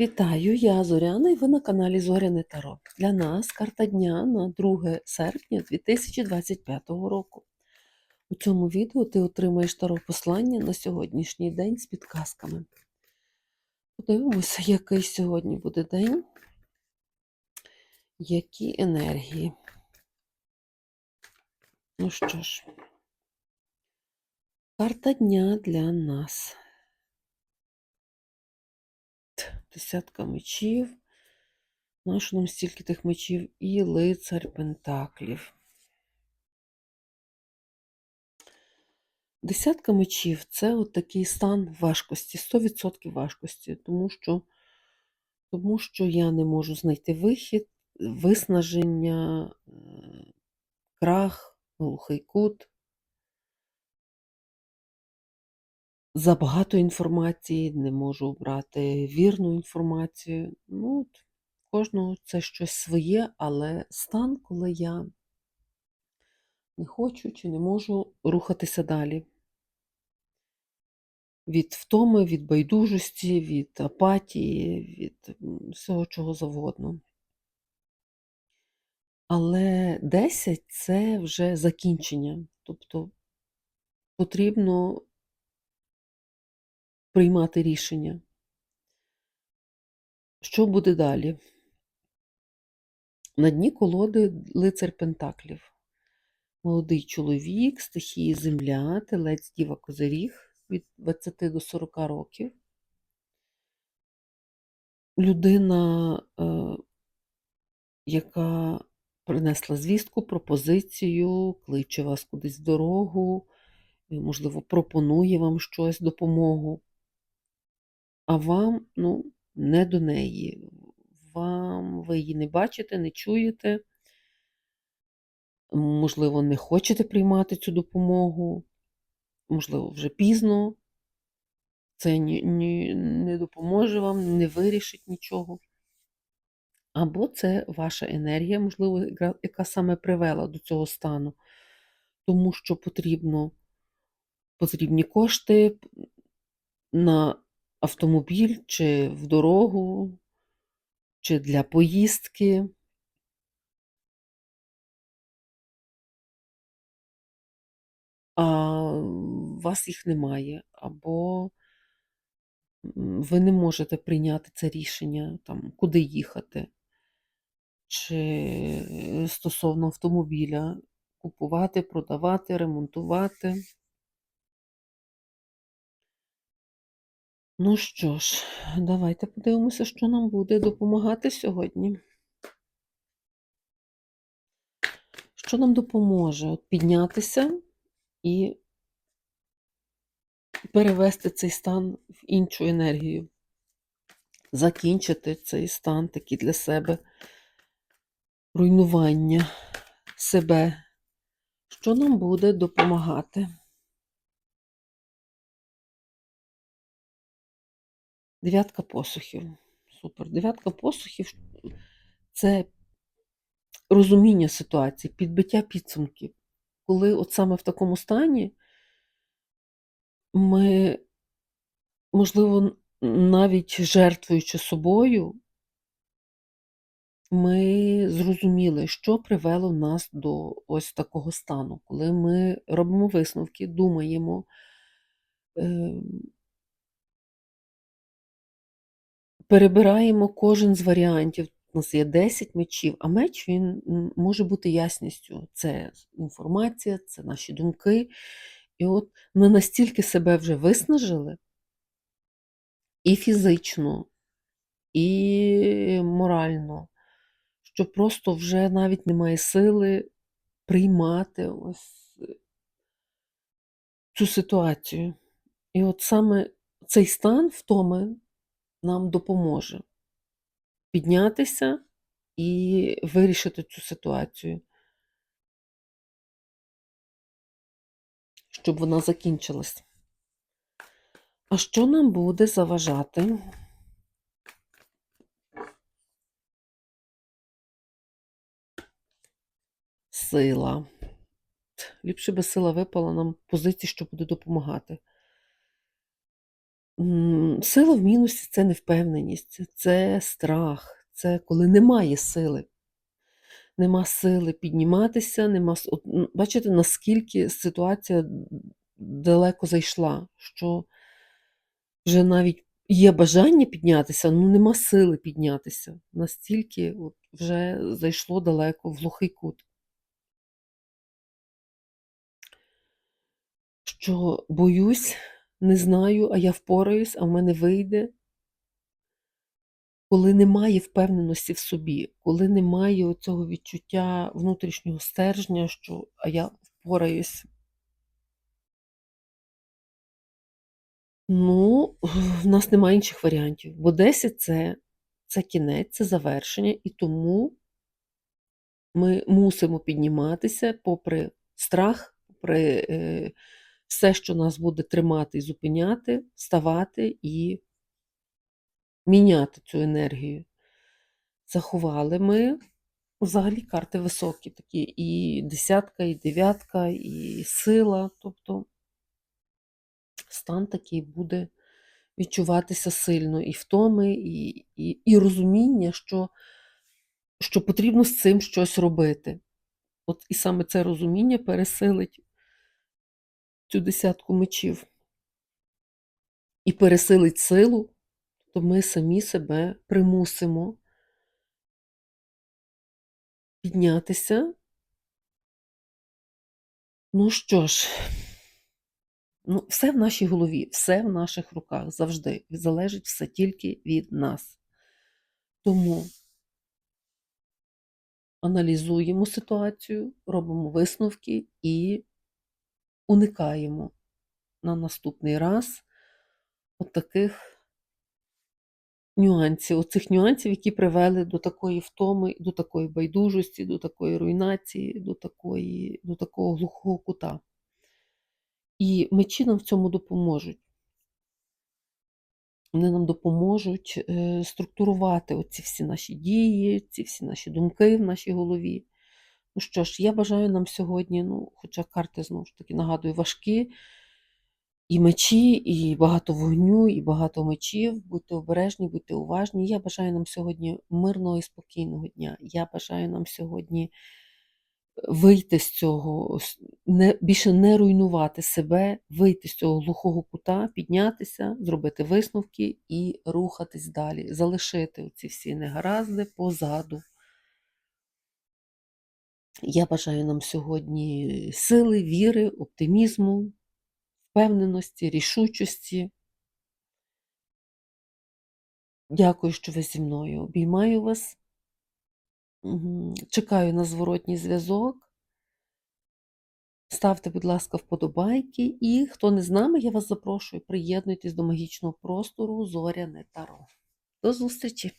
Вітаю, я Зоряна і ви на каналі Зоряне Таро. Для нас карта дня на 2 серпня 2025 року. У цьому відео ти отримаєш таро послання на сьогоднішній день з підказками. Подивимося, який сьогодні буде день, які енергії. Ну що ж, карта дня для нас. Десятка мечів. Нащо нам стільки тих мечів? І лицар Пентаклів. Десятка мечів це от такий стан важкості, 100% важкості, тому що, тому що я не можу знайти вихід, виснаження, е, крах, глухий кут. Забагато інформації, не можу обрати вірну інформацію. Ну, от, кожного це щось своє, але стан, коли я не хочу чи не можу рухатися далі. Від втоми, від байдужості, від апатії, від всього чого завгодно. Але 10 це вже закінчення. Тобто потрібно приймати рішення. Що буде далі? На дні колоди лицар Пентаклів. Молодий чоловік, стихії земля, телець діва козиріг від 20 до 40 років. Людина, е, яка принесла звістку, пропозицію, кличе вас кудись в дорогу, можливо, пропонує вам щось, допомогу. А вам, ну, не до неї. Вам ви її не бачите, не чуєте, можливо, не хочете приймати цю допомогу, можливо, вже пізно. Це ні, ні, не допоможе вам, не вирішить нічого. Або це ваша енергія, можливо, яка, саме привела до цього стану, тому що потрібно, потрібні кошти на автомобіль чи в дорогу, чи для поїздки. А у вас їх немає, або ви не можете прийняти це рішення, там, куди їхати, чи е, стосовно автомобіля, купувати, продавати, ремонтувати. Ну що ж, давайте подивимося, що нам буде допомагати сьогодні. Що нам допоможе піднятися і перевести цей стан в іншу енергію, закінчити цей стан такий для себе руйнування себе. Що нам буде допомагати? Дев'ятка посухів. Супер. Дев'ятка посухів це розуміння ситуації, підбиття підсумків. Коли от саме в такому стані ми, можливо, навіть жертвуючи собою, ми зрозуміли, що привело нас до ось такого стану, коли ми робимо висновки, думаємо, перебираємо кожен з варіантів. У нас є 10 мечів, а меч він може бути ясністю. Це інформація, це наші думки. І от ми настільки себе вже виснажили і фізично, і морально, що просто вже навіть немає сили приймати ось е, цю ситуацію. І от саме цей стан втоми нам допоможе піднятися і вирішити цю ситуацію, щоб вона закінчилась. А що нам буде заважати? Сила. Ліпше би сила випала нам позиції, що буде допомагати. Сила в мінусі це невпевненість, це страх, це коли немає сили. Нема сили підніматися, нема бачите, наскільки ситуація далеко зайшла, що вже навіть є бажання піднятися, ну нема сили піднятися. Настільки от, вже зайшло далеко в глухий кут. Що боюсь, не знаю, а я впораюсь, а в мене вийде. Коли немає впевненості в собі, коли немає цього відчуття внутрішнього стержня, що а я впораюсь. Ну, в нас немає інших варіантів, бо 10 це, це кінець, це завершення, і тому ми мусимо підніматися попри страх, попри е, все, що нас буде тримати і зупиняти, вставати і міняти цю енергію. Заховали ми. Взагалі карти високі такі, і десятка, і дев'ятка, і сила. Тобто стан такий буде відчуватися сильно і втоми, і, і, і розуміння, що, що потрібно з цим щось робити. От і саме це розуміння пересилить цю десятку мечів. І пересилить силу, то ми самі себе примусимо піднятися. Ну що ж, ну, все в нашій голові, все в наших руках завжди. Залежить все тільки від нас. Тому аналізуємо ситуацію, робимо висновки і уникаємо на наступний раз от таких нюансів, оцих нюансів, які привели до такої втоми, до такої байдужості, до такої руйнації, до, такої, до такого глухого кута. І мечі нам в цьому допоможуть. Вони нам допоможуть е, структурувати оці всі наші дії, ці всі наші думки в нашій голові. Ну що ж, я бажаю нам сьогодні, ну, хоча карти, знову ж таки, нагадую, важкі, і мечі, і багато вогню, і багато мечів. Будьте обережні, будьте уважні. Я бажаю нам сьогодні мирного і спокійного дня. Я бажаю нам сьогодні вийти з цього, не, більше не руйнувати себе, вийти з цього глухого кута, піднятися, зробити висновки і рухатись далі, залишити ці всі негаразди позаду. Я бажаю нам сьогодні сили, віри, оптимізму, впевненості, рішучості. Дякую, що ви зі мною. Обіймаю вас. Чекаю на зворотній зв'язок. Ставте, будь ласка, вподобайки. І хто не з нами, я вас запрошую. Приєднуйтесь до магічного простору Зоряне Таро. До зустрічі!